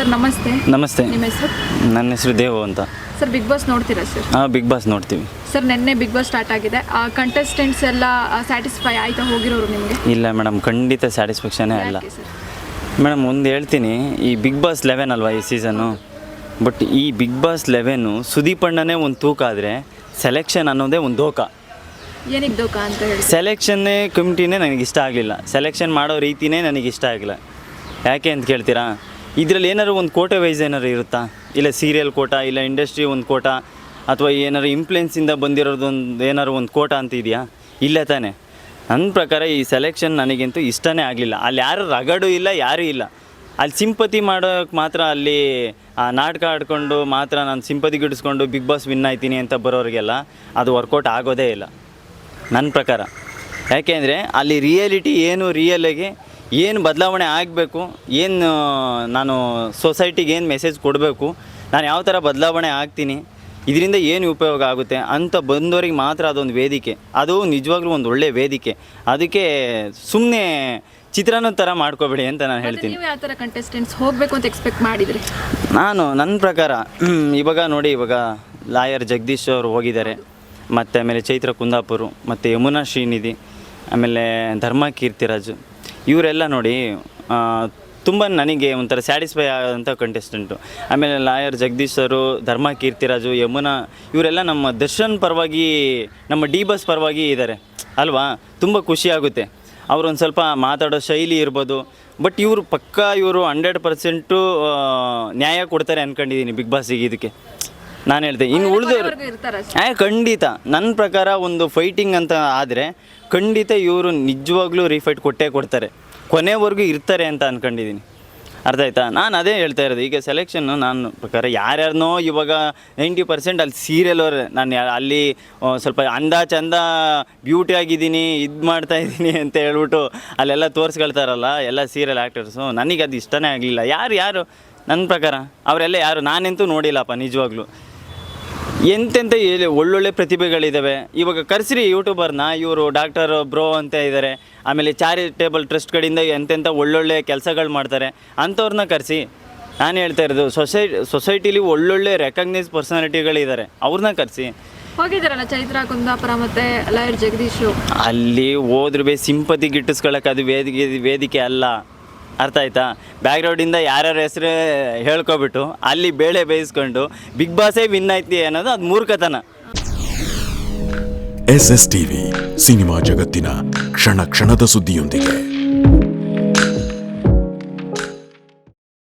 Sir ನಮಸ್ತೆ. ನಮಸ್ತೆ. ನಿಮ್ಮ ಹೆಸರು? ನನ್ನ ಹೆಸರು ದೇವು ಅಂತ. ಸರ್ ಬಿಗ್ ಬಾಸ್ ನೋಡ್ತೀರಾ ಸರ್? ಹಾಂ ಬಿಗ್ ಬಾಸ್ ನೋಡ್ತೀವಿ. ಸರ್ ನಿನ್ನೆ ಬಿಗ್ ಬಾಸ್ ಸ್ಟಾರ್ಟ್ ಆಗಿದೆ. ಆ ಕಂಟೆಸ್ಟೆಂಟ್ಸ್ ಎಲ್ಲ ಸ್ಯಾಟಿಸ್ಫೈ ಆಯ್ತಾ ಹೋಗಿರೋರು ನಿಮಗೆ? ಇಲ್ಲ ಮೇಡಮ್ ಖಂಡಿತ ಸ್ಯಾಟಿಸ್ಫ್ಯಾಕ್ಷನೇ ಸರ್? ಮೇಡಮ್ ಒಂದು ಹೇಳ್ತೀನಿ ಈ ಬಿಗ್ ಬಾಸ್ ಲೆವೆನ್ ಅಲ್ವಾ ಈ ಸೀಸನ್ನು ಬಟ್ ಈ ಬಿಗ್ ಬಾಸ್ ಲೆವೆನು ಸುದೀಪ್ ಅಣ್ಣನೇ ಒಂದು ತೂಕ ಆದರೆ ಸೆಲೆಕ್ಷನ್ ಅನ್ನೋದೇ ಒಂದು ದೋಖ ಏನಿಗೆ ದೋಖ ಅಂತ ಹೇಳಿ? ಸೆಲೆಕ್ಷನ್ನೇ ಕಮಿಟಿನೇ ನನಗೆ ಇಷ್ಟ ಆಗಲಿಲ್ಲ. ಸೆಲೆಕ್ಷನ್ ಮಾಡೋ ರೀತಿನೇ ನನಗೆ ಇಷ್ಟ ಆಗಿಲ್ಲ ಯಾಕೆ ಅಂತ ಕೇಳ್ತೀರಾ? ಇದರಲ್ಲಿ ಏನಾದ್ರು ಒಂದು ಕೋಟೆ ವೈಸ್ ಏನಾರು ಇರುತ್ತಾ? ಇಲ್ಲ ಸೀರಿಯಲ್ ಕೋಟ, ಇಲ್ಲ ಇಂಡಸ್ಟ್ರಿ ಒಂದು ಕೋಟ, ಅಥವಾ ಏನಾರು ಇಂಪ್ಲೆನ್ಸಿಂದ ಬಂದಿರೋದು ಒಂದು ಏನಾರು ಒಂದು ಕೋಟ ಅಂತ ಇದೆಯಾ? ಇಲ್ಲ ತಾನೆ. ನನ್ನ ಪ್ರಕಾರ ಈ ಸೆಲೆಕ್ಷನ್ ನನಗಂತೂ ಇಷ್ಟನೇ ಆಗಲಿಲ್ಲ. ಅಲ್ಲಿ ಯಾರು ರಗಡು ಇಲ್ಲ, ಯಾರೂ ಇಲ್ಲ. ಅಲ್ಲಿ ಸಿಂಪತಿ ಮಾಡೋಕ್ಕೆ ಮಾತ್ರ ಅಲ್ಲಿ ನಾಟಕ ಆಡ್ಕೊಂಡು ಮಾತ್ರ ನಾನು ಸಿಂಪತಿ ಗಿಡಿಸ್ಕೊಂಡು ಬಿಗ್ ಬಾಸ್ ವಿನ್ ಆಯ್ತೀನಿ ಅಂತ ಬರೋರಿಗೆಲ್ಲ ಅದು ವರ್ಕೌಟ್ ಆಗೋದೇ ಇಲ್ಲ. ನನ್ನ ಪ್ರಕಾರ. ಯಾಕೆಂದರೆ ಅಲ್ಲಿ ರಿಯಾಲಿಟಿ ಏನು ರಿಯಲಾಗಿ ಏನು ಬದಲಾವಣೆ ಆಗಬೇಕು ಏನು ನಾನು ಸೊಸೈಟಿಗೆ ಏನು ಮೆಸೇಜ್ ಕೊಡಬೇಕು ನಾನು ಯಾವ ಥರ ಬದಲಾವಣೆ ಆಗ್ತೀನಿ ಇದರಿಂದ ಏನು ಉಪಯೋಗ ಆಗುತ್ತೆ ಅಂತ ಬಂದವರಿಗೆ ಮಾತ್ರ ಅದೊಂದು ವೇದಿಕೆ. ಅದು ನಿಜವಾಗ್ಲೂ ಒಂದು ಒಳ್ಳೆಯ ವೇದಿಕೆ. ಅದಕ್ಕೆ ಸುಮ್ಮನೆ ಚಿತ್ರನ ಥರ ಮಾಡ್ಕೋಬೇಡಿ ಅಂತ ನಾನು ಹೇಳ್ತೀನಿ. ಯಾವ ಥರ ಕಂಟೆಸ್ಟೆಂಟ್ಸ್ ಹೋಗಬೇಕು ಅಂತ ಎಕ್ಸ್ಪೆಕ್ಟ್ ಮಾಡಿದ್ರಿ? ನಾನು ನನ್ನ ಪ್ರಕಾರ ಇವಾಗ ನೋಡಿ ಇವಾಗ ಲಾಯರ್ ಜಗದೀಶ್ ಅವರು ಹೋಗಿದ್ದಾರೆ. ಮತ್ತು ಆಮೇಲೆ ಚೈತ್ರ ಕುಂದಾಪುರು ಮತ್ತು ಯಮುನಾ ಶ್ರೀನಿಧಿ ಆಮೇಲೆ ಧರ್ಮ ಕೀರ್ತಿರಾಜು. ಇವರೆಲ್ಲ ನೋಡಿ ತುಂಬ ನನಗೆ ಒಂಥರ ಸ್ಯಾಟಿಸ್ಫೈ ಆದಂಥ ಕಂಟೆಸ್ಟೆಂಟು ಆಮೇಲೆ ಲಾಯರ್ ಜಗದೀಶ್ ಅವರು ಧರ್ಮ ಕೀರ್ತಿರಾಜು, ಯಮುನಾ, ಇವರೆಲ್ಲ ನಮ್ಮ ದರ್ಶನ್ ಪರವಾಗಿ, ನಮ್ಮ ಡಿ ಬಸ್ ಪರವಾಗಿ ಇದ್ದಾರೆ ಅಲ್ವಾ? ತುಂಬ ಖುಷಿಯಾಗುತ್ತೆ ಅವ್ರೊಂದು ಸ್ವಲ್ಪ ಮಾತಾಡೋ ಶೈಲಿ ಇರ್ಬೋದು. ಬಟ್ ಇವರು ಪಕ್ಕಾ ಇವರು ಹಂಡ್ರೆಡ್ ಪರ್ಸೆಂಟು ನ್ಯಾಯ ಕೊಡ್ತಾರೆ ಅಂದ್ಕೊಂಡಿದ್ದೀನಿ ಬಿಗ್ ಬಾಸಿಗೆ ಇದಕ್ಕೆ. ನಾನು ಹೇಳ್ತೀನಿ ಇನ್ನು ಉಳಿದವರು ಏ ಖಂಡಿತ. ನನ್ನ ಪ್ರಕಾರ ಒಂದು ಫೈಟಿಂಗ್ ಅಂತ ಆದರೆ ಖಂಡಿತ ಇವರು ನಿಜವಾಗ್ಲೂ ರೀಫೈಟ್ ಕೊಟ್ಟೇ ಕೊಡ್ತಾರೆ. ಕೊನೆವರೆಗೂ ಇರ್ತಾರೆ ಅಂತ ಅಂದ್ಕೊಂಡಿದ್ದೀನಿ ಅರ್ಥ ಆಯ್ತಾ? ನಾನು ಅದೇ ಹೇಳ್ತಾ ಇರೋದು ಈಗ ಸೆಲೆಕ್ಷನ್ನು ನಾನು ಪ್ರಕಾರ ಯಾರ್ಯಾರನೋ ಇವಾಗ ನೈಂಟಿ ಪರ್ಸೆಂಟ್ ಅಲ್ಲಿ ಸೀರಿಯಲ್ ಅವ್ರೆ. ನಾನು ಅಲ್ಲಿ ಸ್ವಲ್ಪ ಅಂದ ಚಂದ ಬ್ಯೂಟಿ ಆಗಿದ್ದೀನಿ ಇದು ಮಾಡ್ತಾ ಇದ್ದೀನಿ ಅಂತ ಹೇಳ್ಬಿಟ್ಟು ಅಲ್ಲೆಲ್ಲ ತೋರಿಸ್ಕೊಳ್ತಾರಲ್ಲ ಎಲ್ಲ ಸೀರಿಯಲ್ ಆ್ಯಕ್ಟರ್ಸು ನನಗೆ ಅದು ಇಷ್ಟನೇ ಆಗಲಿಲ್ಲ. ಯಾರು ಯಾರು? ನನ್ನ ಪ್ರಕಾರ. ಅವರೆಲ್ಲ ಯಾರು? ನಾನಂತೂ ನೋಡಿಲ್ಲಪ್ಪ ನಿಜವಾಗ್ಲೂ. ಎಂತೆಂಥ ಹೇಳಿ ಒಳ್ಳೊಳ್ಳೆ ಪ್ರತಿಭೆಗಳಿದ್ದಾವೆ ಇವಾಗ ಕರ್ಸಿರಿ ಯೂಟ್ಯೂಬರ್ನ ಇವರು ಡಾಕ್ಟರ್ ಬ್ರೋ ಅಂತ ಇದ್ದಾರೆ ಆಮೇಲೆ ಚಾರಿಟೇಬಲ್ ಟ್ರಸ್ಟ್ ಕಡೆಯಿಂದ ಎಂತೆಂಥ ಒಳ್ಳೊಳ್ಳೆ ಕೆಲಸಗಳು ಮಾಡ್ತಾರೆ. ಅಂಥವ್ರನ್ನ ಕರೆಸಿ. ನಾನು ಹೇಳ್ತಾ ಇರೋದು ಸೊಸೈ ಸೊಸೈಟಿಲಿ ಒಳ್ಳೊಳ್ಳೆ ರೆಕಗ್ನೈಸ್ ಪರ್ಸನಾಲಿಟಿಗಳಿದ್ದಾರೆ ಅವ್ರನ್ನ ಕರೆಸಿ. ಹೋಗಿದ್ದಾರಲ್ಲ ಚೈತ್ರ ಕುಂದಾಪುರ ಮತ್ತೆ ಲಾಯರ್ ಜಗದೀಶ್? ಅಲ್ಲಿ ಹೋದ್ರೆ ಬೇ ಸಿಂಪತಿ ಗಿಟ್ಟಿಸ್ಕೊಳಕ್ಕೆ ಅದು ವೇದಿಕೆ ವೇದಿಕೆ ಅಲ್ಲ. ಅರ್ಥ ಆಯ್ತಾ? ಬ್ಯಾಕ್ಗ್ರೌಂಡಿಂದ ಯಾರ್ಯಾರ ಹೆಸರು ಹೇಳ್ಕೊಬಿಟ್ಟು ಅಲ್ಲಿ ಬೇಳೆ ಬೇಯಿಸ್ಕೊಂಡು ಬಿಗ್ ಬಾಸೇ ವಿನ್ ಐತಿ ಅನ್ನೋದು ಅದು ಮೂರ್ಖತನ. ಎಸ್ ಎಸ್ ಟಿವಿ ಸಿನಿಮಾ ಜಗತ್ತಿನ ಕ್ಷಣ ಕ್ಷಣದ ಸುದ್ದಿಯೊಂದಿಗೆ.